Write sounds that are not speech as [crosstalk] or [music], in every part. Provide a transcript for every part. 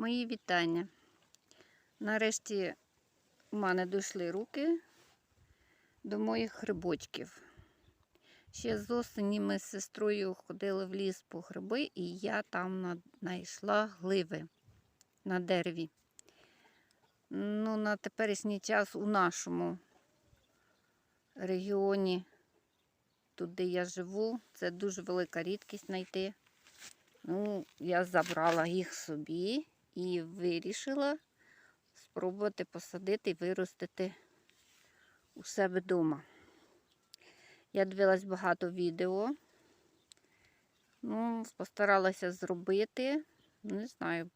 Мої вітання. Нарешті у мене дійшли руки до моїх грибочків. Ще з осені ми з сестрою ходили в ліс по гриби, і я там знайшла гливи на дереві. Ну, на теперішній час у нашому регіоні, тут, де я живу, це дуже велика рідкість знайти. Ну, я забрала їх собі і вирішила спробувати посадити і виростити у себе вдома. Я дивилась багато відео. Ну, постаралася зробити. Не знаю.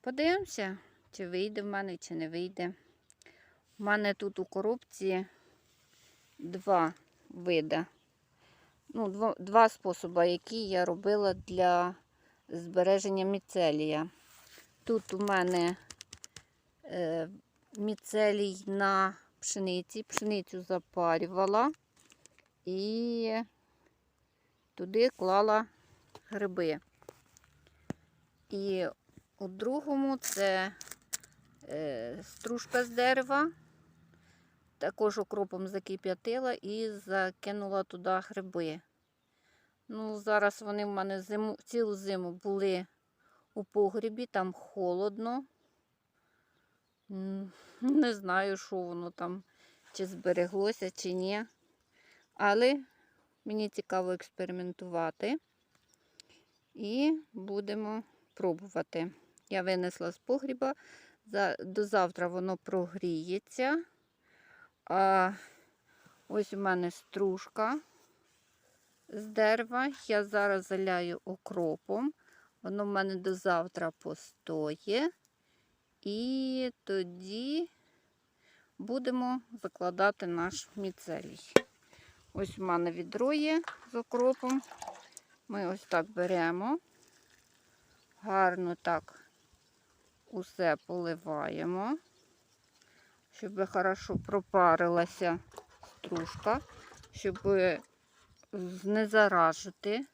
Подивимося, чи вийде в мене, чи не вийде. У мене тут у коробці два види ну, дво- два способи, які я робила для збереження міцелія. Тут у мене е, міцелій на пшениці, пшеницю запарювала і туди клала гриби. І у другому це е, стружка з дерева. Також окропом закип'ятила і закинула туди гриби. Ну, зараз вони в мене зиму, цілу зиму були у погрібі, там холодно. Не знаю, що воно там, чи збереглося, чи ні. Але мені цікаво експериментувати. І будемо пробувати. Я винесла з погріба. До завтра воно прогріється. А ось у мене стружка з дерева. Я зараз заляю окропом. Воно в мене до завтра постоє. І тоді будемо закладати наш міцелій. Ось у мене відро є з окропом. Ми ось так беремо, гарно так усе поливаємо щоб хорошо пропарилася стружка, щоб не заражити,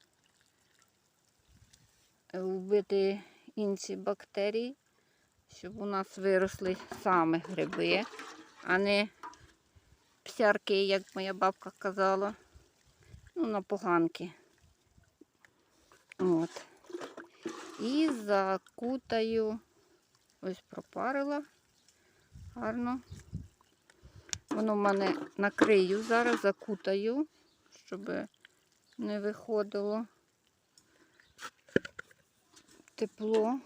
вбити інші бактерії, щоб у нас виросли саме гриби, а не псярки, як моя бабка казала. Ну, на поганки. От. І закутаю, ось пропарила гарно. Воно в мене накрию зараз, закутаю, щоб не виходило тепло.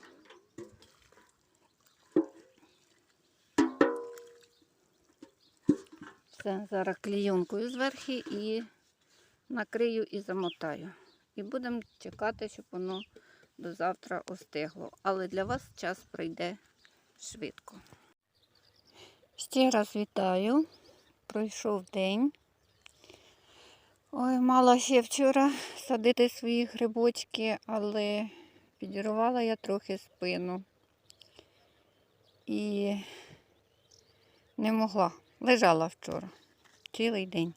Все, зараз клійонкою зверху і накрию і замотаю. І будемо чекати, щоб воно до завтра остигло. Але для вас час пройде швидко. Ще раз вітаю. Пройшов день. Ой, мала ще вчора садити свої грибочки, але підірвала я трохи спину. І не могла. Лежала вчора. Цілий день.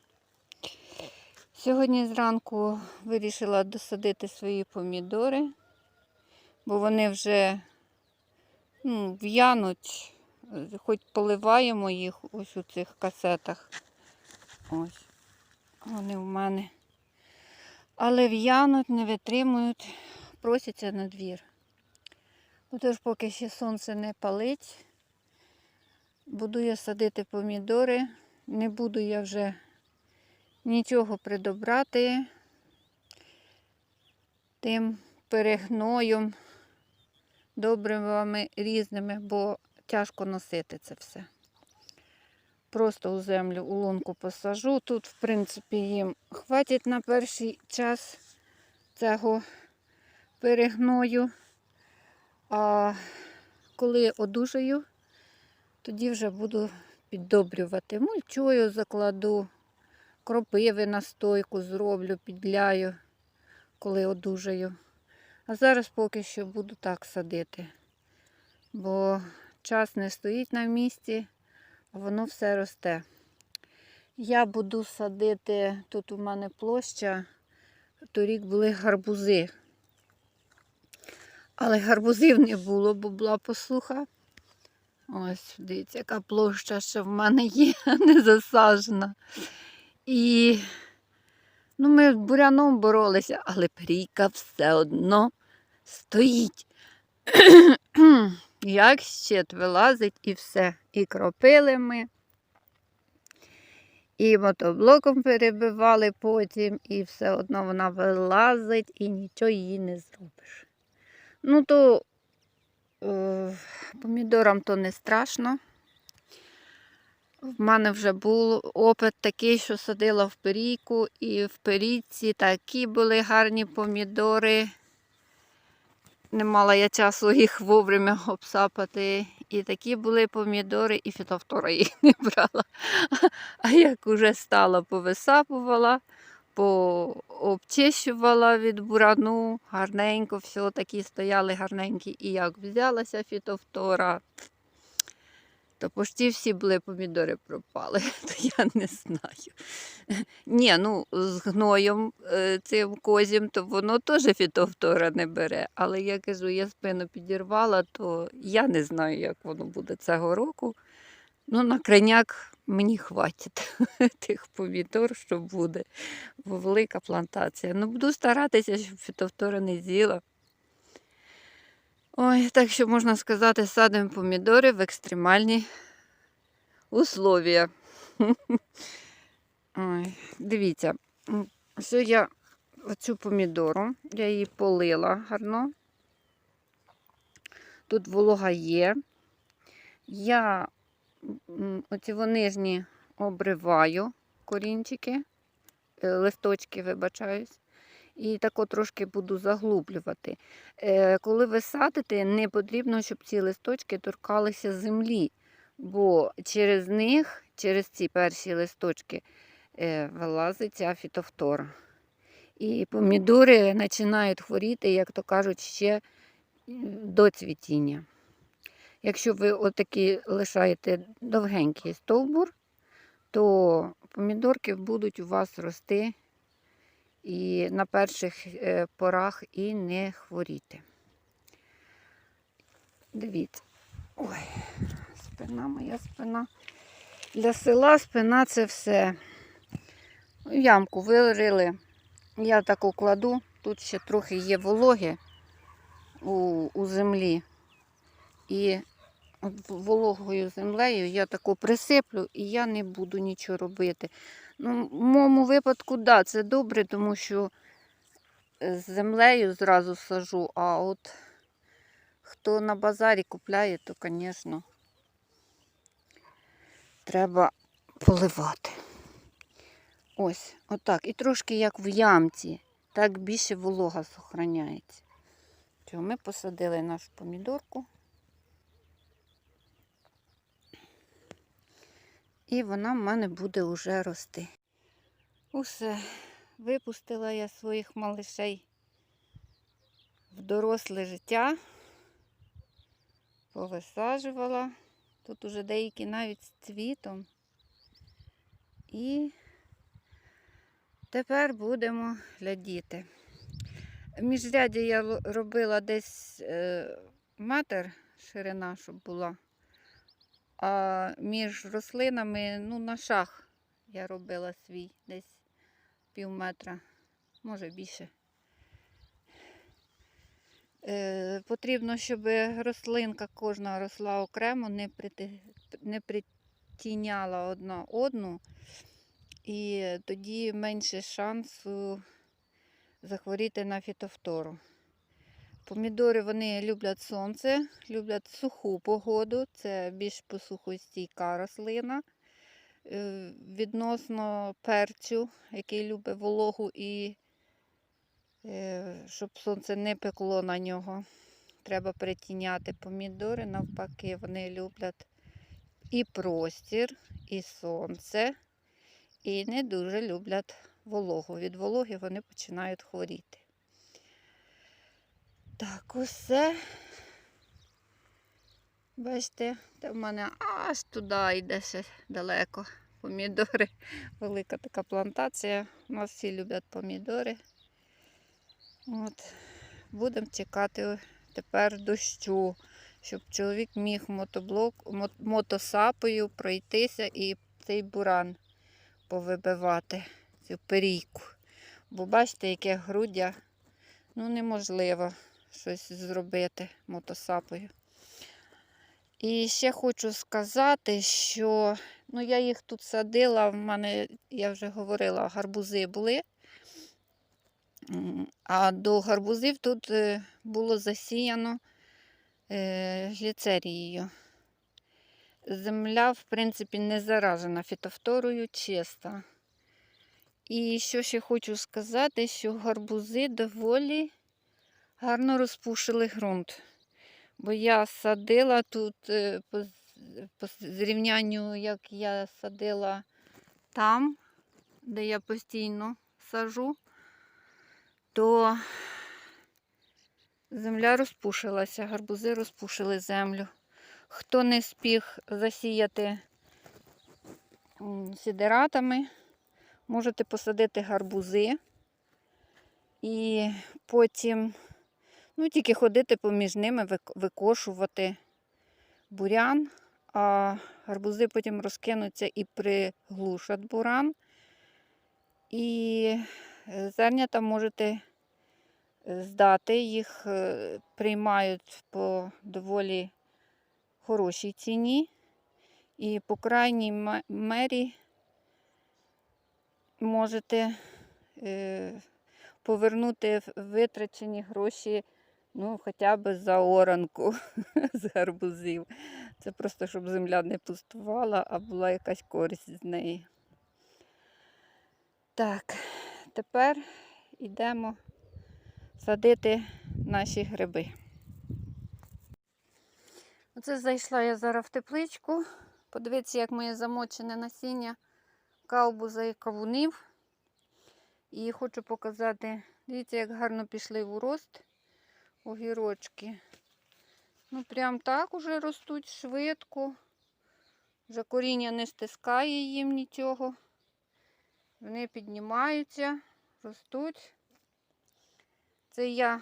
Сьогодні зранку вирішила досадити свої помідори, бо вони вже ну, в'януть хоч поливаємо їх ось у цих касетах. Ось. Вони в мене. Але в'януть, не витримують, просяться на двір. Отож, поки ще сонце не палить, буду я садити помідори. Не буду я вже нічого придобрати тим перегноєм, добривами різними, бо тяжко носити це все. Просто у землю у лунку посажу. Тут, в принципі, їм хватить на перший час цього перегною. А коли одужаю, тоді вже буду піддобрювати. Мульчою закладу, кропиви на стойку зроблю, підляю, коли одужаю. А зараз поки що буду так садити. Бо час не стоїть на місці, воно все росте. Я буду садити, тут у мене площа, торік були гарбузи. Але гарбузів не було, бо була посуха. Ось, дивіться, яка площа ще в мене є, [laughs] не засаджена. І ну, ми з буряном боролися, але перійка все одно стоїть. Як щит вилазить і все. І кропили ми, і мотоблоком перебивали потім, і все одно вона вилазить і нічого її не зробиш. Ну, то е, помідорам то не страшно. В мене вже був опит такий, що садила в перійку, і в перійці такі були гарні помідори. Не мала я часу їх вовремя обсапати. І такі були помідори, і фітофтора їх не брала. [laughs] А як уже стала, повисапувала, пообчищувала від бурану, гарненько, все такі стояли гарненькі. І як взялася фітофтора, то почти всі були помідори пропали, [laughs] то я не знаю. Ні, ну з гноєм е, цим козім, то воно теж фітофтора не бере. Але я кажу, я спину підірвала, то я не знаю, як воно буде цього року. Ну, на крайняк мені хватить [laughs] тих помідор, що буде. Велика плантація. Ну, буду старатися, щоб фітофтора не з'їла. Ой, так що можна сказати, садимо помідори в екстремальні условия. [laughs] Ой, дивіться, ось я оцю помідору, я її полила гарно. Тут волога є. Я оці нижні обриваю корінчики, е, листочки, вибачаюсь. І тако трошки буду заглублювати. Е, Коли ви садите, не потрібно, щоб ці листочки торкалися землі, бо через них, через ці перші листочки, е, вилазить ця фітофтора. І помідори починають хворіти, як то кажуть, ще до цвітіння. Якщо ви отакі лишаєте довгенький стовбур, то помідорки будуть у вас рости і на перших е, порах і не хворіти. Дивіться. Ой, спина моя спина. Для села спина це все. Ямку вирили. Я таку кладу. Тут ще трохи є вологи у, у землі. І вологою землею я таку присиплю і я не буду нічого робити. Ну, в моєму випадку, да, це добре, тому що з землею зразу сажу, а от хто на базарі купляє, то, звісно, треба поливати. Ось, отак. І трошки як в ямці, так більше волога зберігається. Ми посадили нашу помідорку. І вона в мене буде вже рости. Усе, випустила я своїх малишей в доросле життя, повисаджувала. Тут уже деякі навіть з цвітом. І тепер будемо глядіти. Міжряді я робила десь е, метр ширина, щоб була. А між рослинами, ну, на шах я робила свій десь пів метра, може більше. Е, потрібно, щоб рослинка кожна росла окремо, не, прити, не притіняла одна одну, і тоді менше шансу захворіти на фітофтору. Помідори вони люблять сонце, люблять суху погоду, це більш посухостійка рослина. Е, Відносно перцю, який любить вологу і е, щоб сонце не пекло на нього. Треба притіняти помідори, навпаки, вони люблять і простір, і сонце, і не дуже люблять вологу. Від вологи вони починають хворіти. Так, усе. Бачите, в мене аж туди йде ще далеко. Помідори. [laughs] Велика така плантація. У нас всі люблять помідори. От. Будемо чекати тепер дощу, щоб чоловік міг мотоблок, мотосапою пройтися і цей буран повибивати, цю перійку. Бо бачите, яке груддя, ну неможливо щось зробити мотосапою. І ще хочу сказати, що ну, я їх тут садила, в мене, я вже говорила, гарбузи були. А до гарбузів тут е, було засіяно е, гліцерією. Земля, в принципі, не заражена фітофторою, чиста. І що ще хочу сказати, що гарбузи доволі гарно розпушили ґрунт. Бо я садила тут е, по, по зрівнянню, як я садила там, де я постійно сажу, то земля розпушилася, гарбузи розпушили землю. Хто не спіг засіяти сідератами, можете посадити гарбузи і потім ну, тільки ходити поміж ними, викошувати бурян, а гарбузи потім розкинуться і приглушать буран. І е, зернята можете здати, їх е, приймають по доволі хорошій ціні. І по крайній мері можете е, повернути витрачені гроші ну, хоча б за оранку [laughs] з гарбузів. Це просто, щоб земля не пустувала, а була якась користь з неї. Так, тепер йдемо садити наші гриби. Оце зайшла я зараз в тепличку. Подивіться, як моє замочене насіння каубуза і кавунів. І хочу показати, дивіться, як гарно пішли в рост огірочки. Ну, прям так уже ростуть швидко. Вже коріння не стискає їм нічого. Вони піднімаються, ростуть. Це я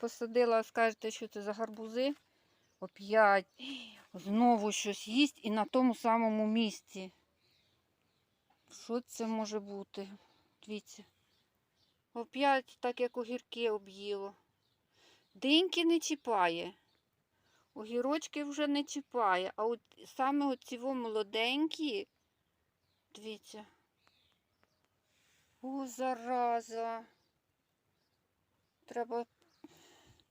посадила, скажете, що це за гарбузи. Оп'ять знову щось їсть і на тому самому місці. Що це може бути? Дивіться. Оп'ять так як огірки об'їло. Диньки не чіпає. Огірочки вже не чіпає. А от саме оці молоденькі, дивіться. О, зараза. Треба.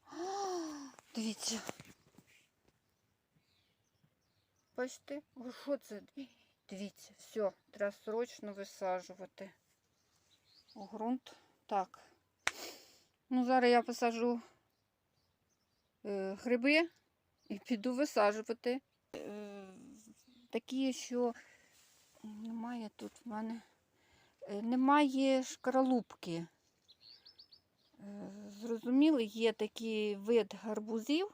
[gasps] Дивіться. Бачите? О, що це? Дивіться, все, треба срочно висаджувати у ґрунт. Так. Ну, зараз я посажу гриби і піду висаджувати. Е, такі, що немає тут в мене. е, Немає шкаралупки. Е, Зрозуміли, є такий вид гарбузів,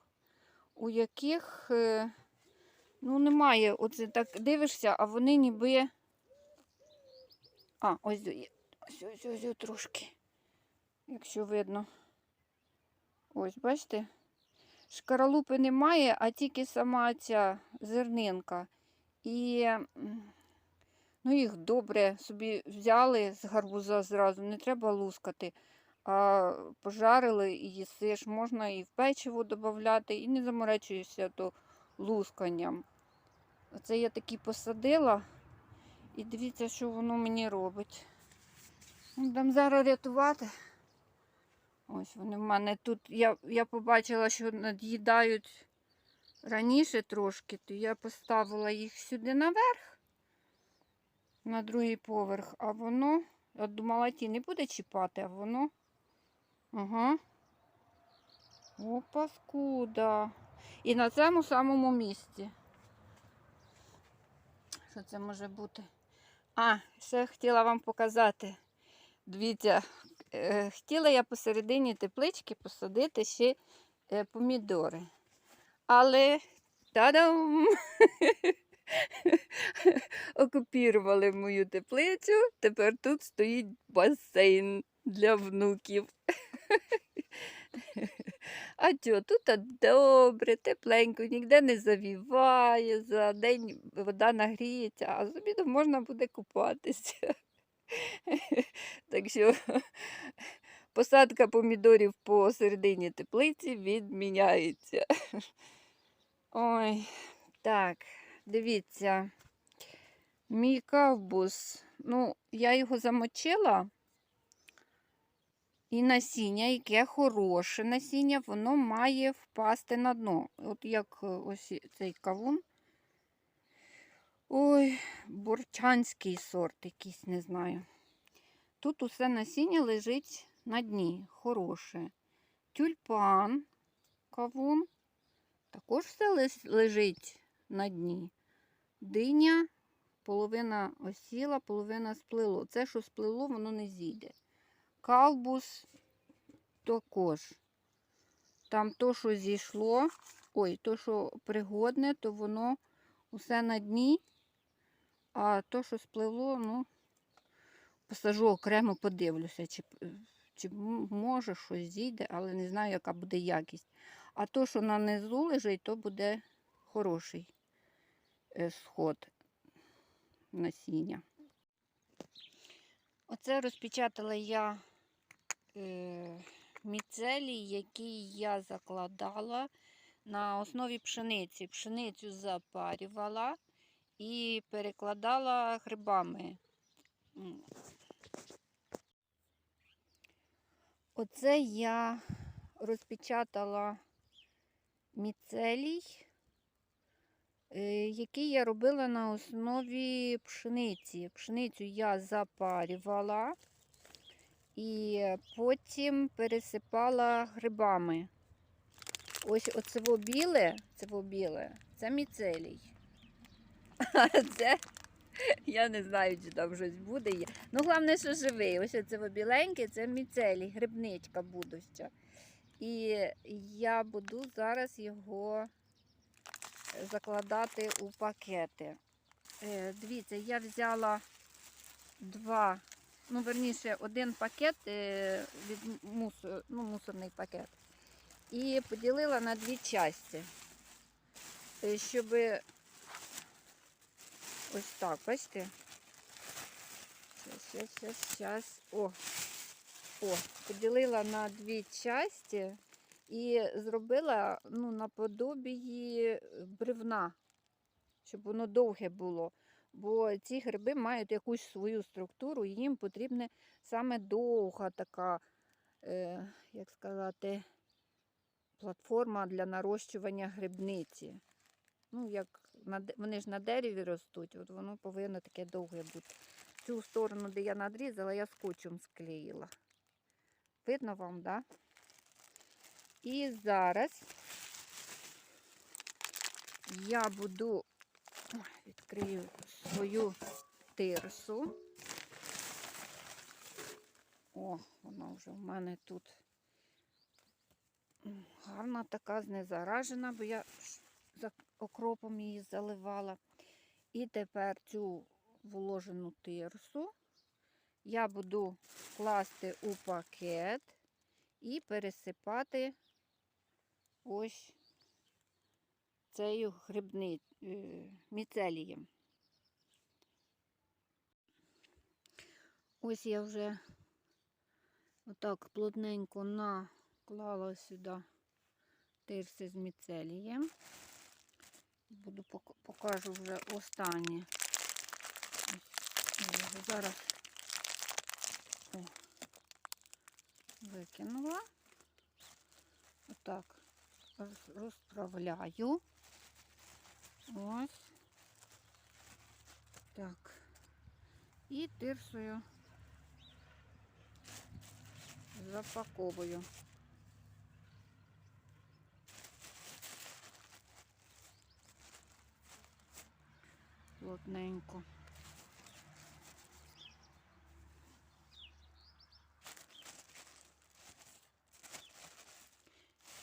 у яких е, ну, немає, оце так дивишся, а вони ніби. А, ось. Ось, ось, ось, ось трошки. Якщо видно. Ось, бачите? Шкаралупи немає, а тільки сама ця зернинка. І ну, їх добре собі взяли з гарбуза зразу, не треба лускати. А пожарили і їсиш, можна і в печиво додати, і не заморечуєшся то лусканням. Оце я такі посадила, і дивіться, що воно мені робить. Будемо зараз рятувати. Ось вони в мене тут. Я, я побачила, що над'їдають раніше трошки, то я поставила їх сюди наверх, на другий поверх, а воно, я думала, ті не буде чіпати, а воно. Ага. О, паскуда. І на цьому самому місці. Що це може бути? А, ще хотіла вам показати. Дивіться, хотіла я посередині теплички посадити ще е, помідори. Але та-дам! [laughs] Окупірували мою теплицю. Тепер тут стоїть басейн для внуків. [laughs] А чо, тут добре, тепленько, ніде не завіває, за день вода нагріється, а з обіду можна буде купатися. [laughs] Так що [laughs] посадка помідорів по середині теплиці відміняється. [laughs] Ой, так, дивіться, мій кавбус, ну, я його замочила. І насіння, яке хороше насіння, воно має впасти на дно. От як е, ось цей кавун. Ой, борчанський сорт якийсь, не знаю. Тут усе насіння лежить на дні, хороше. Тюльпан, кавун, також все лежить на дні. Диня, половина осіла, половина сплило. Це, що сплило, воно не зійде. Калбус також. Там то, що зійшло, ой, то, що пригодне, то воно усе на дні, а то, що спливло, ну, посажу окремо, подивлюся, чи, чи може щось зійде, але не знаю, яка буде якість. А то, що на низу лежить, то буде хороший е, сход насіння. Оце розпечатала я е, міцелій, який я закладала на основі пшениці. Пшеницю запарювала і перекладала грибами. Оце я розпечатала міцелій, е, який я робила на основі пшениці. Пшеницю я запарювала і потім пересипала грибами. Ось оце біле, це біле, це міцелій. [laughs] А це я не знаю, чи там щось буде. Ну, головне, що живий. Ось це біленьке, це міцелій, грибничка будуща. І я буду зараз його закладати у пакети. Е, Дивіться, я взяла два, ну, верніше, один пакет е, від мусор, ну, мусорний пакет. І поділила на дві частини, е, щоб ось так, бачите? Щас, щас, щас. О, о, поділила на дві частини і зробила ну, наподобії бревна, щоб воно довге було. Бо ці гриби мають якусь свою структуру, і їм потрібна саме довга така, е, як сказати, платформа для нарощування грибниці. Ну, як на, вони ж на дереві ростуть, от воно повинно таке довге бути. Цю сторону, де я надрізала, я скотчем склеїла. Видно вам, так? Да? І зараз я буду відкрию свою тирсу. О, вона вже в мене тут гарна така, знезаражена, бо я окропом її заливала. І тепер цю вложену тирсу я буду класти у пакет і пересипати ось цією грибни, е, міцелієм. Ось я вже отак плотненько наклала сюди тирси з міцелієм. Буду покажу вже останнє. Ось, зараз о, викинула. Отак розправляю. Ось. Так. І тирсою запаковую. Плотненько.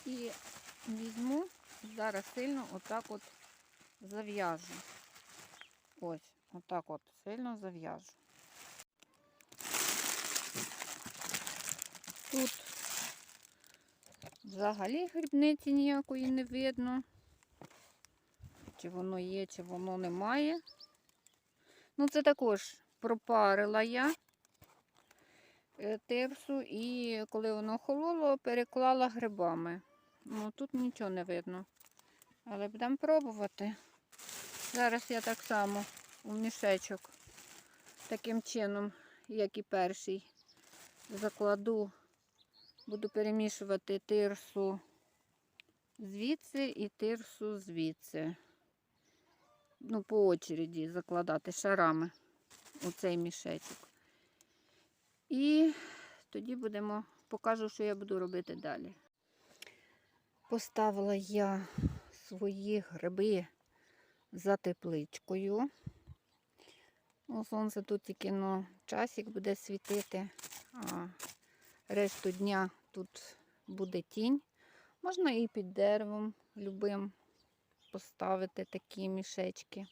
І візьму, зараз сильно отак от зав'яжу. Ось, отак от сильно зав'яжу. Тут Взагалі грибниці ніякої не видно. Чи воно є, чи воно немає. Ну, це також пропарила я е, тирсу і коли воно охололо, переклала грибами. Ну, тут нічого не видно. Але будемо пробувати. Зараз я так само у мішечок таким чином, як і перший, закладу, буду перемішувати тирсу звідси і тирсу звідси. Ну, по очереді закладати шарами у цей мішечок. І тоді будемо, покажу, що я буду робити далі. Поставила я свої гриби за тепличкою. Ну, сонце тут тільки ну, часик буде світити, а решту дня тут буде тінь. Можна і під деревом любим поставити такі мішечки.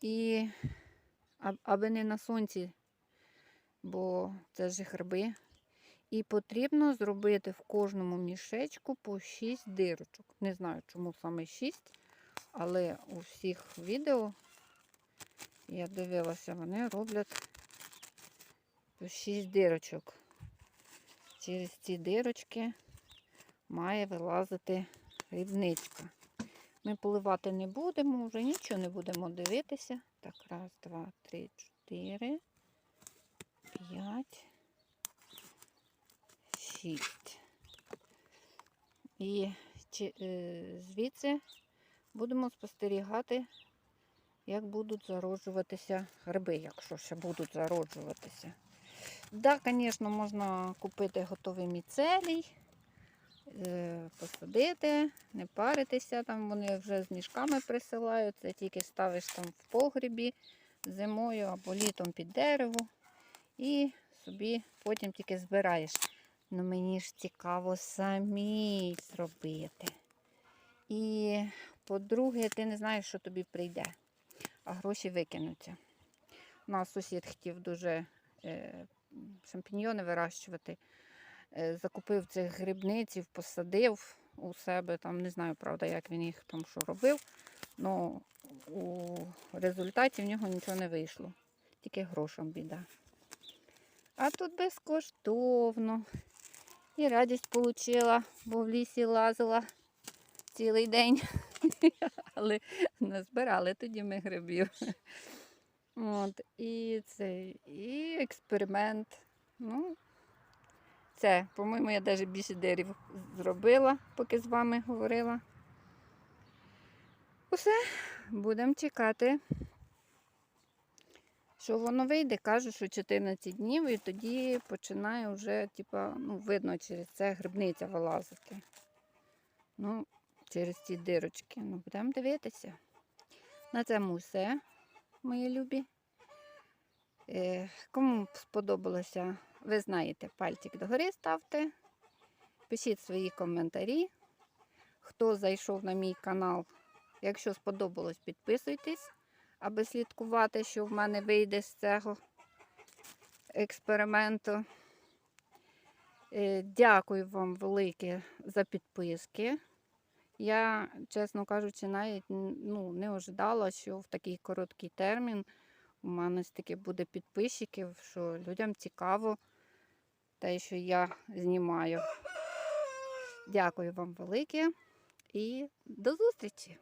І аби не на сонці, бо це ж гриби. І потрібно зробити в кожному мішечку по 6 дирочок. Не знаю, чому саме 6, але у всіх відео я дивилася, вони роблять по 6 дирочок. Через ці дирочки має вилазити грибничка. Ми поливати не будемо, вже нічого не будемо дивитися. Так, раз, два, три, чотири, п'ять, шість. І е, звідси будемо спостерігати, як будуть зароджуватися гриби, якщо ще будуть зароджуватися. Так, да, звісно, можна купити готовий міцелій, посадити, не паритися, там вони вже з мішками присилають, це тільки ставиш там в погрібі зимою або літом під дерево і собі потім тільки збираєш. Ну мені ж цікаво самі зробити. І по-друге, ти не знаєш, що тобі прийде, а гроші викинуться. У нас сусід хотів дуже е, шампіньйони вирощувати. Е, закупив цих грибниців, посадив у себе. Там не знаю, правда, як він їх там що робив. але у результаті в нього нічого не вийшло. Тільки грошам біда. А тут безкоштовно. І радість отримала, бо в лісі лазила цілий день. [laughs] Але не збирали тоді ми грибів. От, і це, і експеримент. Ну, це, по-моєму, я навіть більше дерев зробила, поки з вами говорила. Усе, будемо чекати, що воно вийде. Кажуть, що 14 днів, і тоді починає вже, типа, ну, видно, через це грибниця вилазити. Ну, через ці дирочки. Ну, будемо дивитися. На цьому все, мої любі. Е, Кому сподобалося, ви знаєте, пальчик догори ставте. Пишіть свої коментарі. Хто зайшов на мій канал, якщо сподобалось, підписуйтесь, аби слідкувати, що в мене вийде з цього експерименту. Е, Дякую вам велике за підписки. Я, чесно кажучи, навіть ну, не ожидала, що в такий короткий термін у мене стільки буде підписчиків, що людям цікаво те, що я знімаю. Дякую вам велике і до зустрічі!